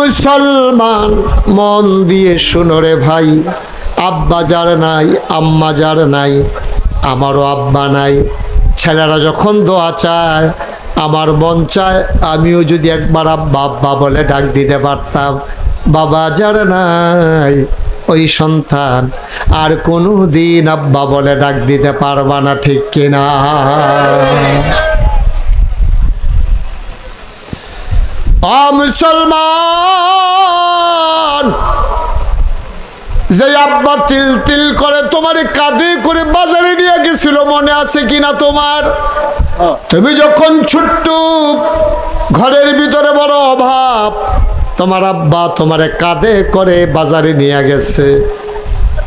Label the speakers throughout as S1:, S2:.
S1: মুসলমান, মন দিয়ে শুনো রে ভাই। আব্বা যার নাই, আম্মা যার নাই, আমারও আব্বা নাই। ছেলেরা যখন দোয়া চায়, আমার মন চায়, আমিও যদি একবার আব্বা আব্বা বলে ডাক দিতে পারতাম। বাবা যার নাই, ওই সন্তান, আর কোনো দিন আব্বা বলে ডাক দিতে পারবা না, ঠিক কিনা? মুসলমান যে আব্বা তিল তিল করে তোমার কাঁধে করে বাজারে নিয়ে গেছিল, মনে আছে কিনা তোমার? তুমি যখন ছোট্ট, ঘরের ভিতরে বড় অভাব, তোমার আব্বা তোমার কাঁধে করে বাজারে নিয়ে গেছে।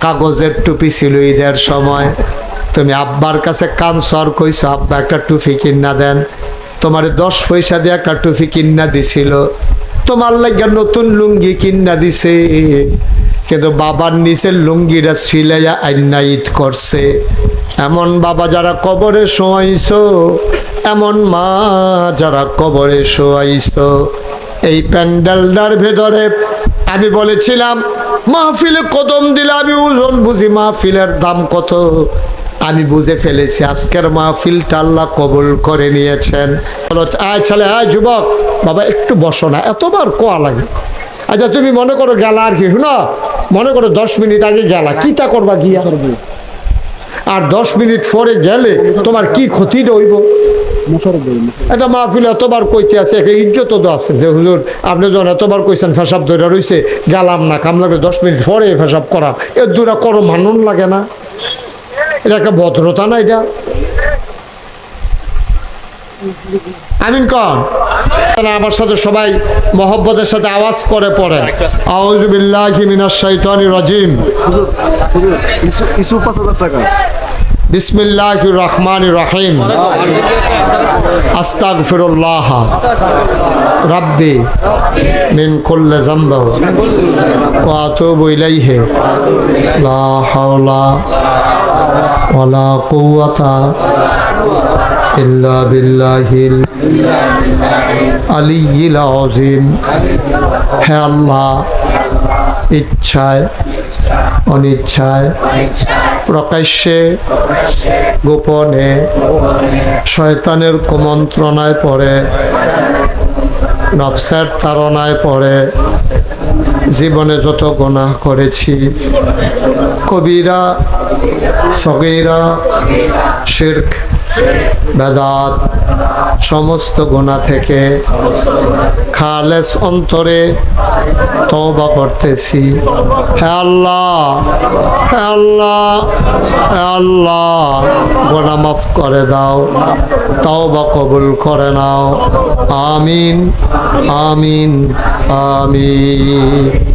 S1: কাগজের টুপি ছিল ঈদের সময়। তুমি আব্বার কাছে কানসর কইছো, আব্বা একটা টুপি কিনা দেন। তোমার দশ পয়সা দিয়ে একটা টুপি কিনা দিছিল। তোমার লাগে নতুন লুঙ্গি কিনা দিছে। কিন্তু বাবার নিচের লুঙ্গিরা সিলাইয়া আইনা ঈদ করছে। এমন বাবা যারা কবরে শোয়াইছো, এমন মা যারা কবরে শোয়াইছো। এই প্যান্ডেলটার ভেতরে আমি বলেছিলাম, মাহফিলে কদম দিলে আমি ওজন বুঝি, মাহফিলের দাম কত? আমি বুঝে ফেলেছি। আজকের মাহফিলটা আল্লাহ কবুল করে নিয়েছেন। আয় ছেলে, আয় যুবক। বাবা, একটু বসো না, এতবার কোয়া লাগে। আচ্ছা তুমি মনে করো গেলা আর কি, শুনো? মনে করো দশ মিনিট আগে গেলা, কি তা করবা গিয়া? আর দশ মিনিট পরে গেলে তোমার কি ক্ষতি রইব? এটা মাহফিল এতবার কইতে আছে, একে ইজ্জত তো আছে যে হুজুর, আপনি যখন এতবার কইছেন, ফেসাব ধরে রইছে, গেলাম না কাম দশ মিনিট পরে ফেসাব করা। এর দূরা করো মানুন লাগে না। এটা একটা ভদ্রতা না এটা? আমিন কন। আমার সাথে সবাই মহব্বতের সাথে আওয়াজ করে পড়ে। রাজিম। বিসমিল্লাহির রহমানির রহিম। আস্তাগফিরুল্লাহ। রাব্বি মিন কুল্লি যামব। ওয়া আতুবু ইলাইহি। লা হাওলা ওয়ালা কুওয়াতা ইল্লা বিল্লাহিল আলিয়্যিল আযীম হে আল্লাহ, ইচ্ছায়, অনিচ্ছায়, প্রকাশ্যে, গোপনে, শয়তানের কুমন্ত্রণায় পড়ে, নফসের তারণায় পড়ে, জীবনে যত গোনাহ করেছি, কবিরা সগীরা, শির্ক, বেদাত, সমস্ত গোনা থেকে খালেস অন্তরে তওবা করতেছি। হে আল্লাহ হে আল্লাহ হে আল্লাহ গোনা মাফ করে দাও, তওবা কবুল করে নাও। আমিন আমিন আমিন।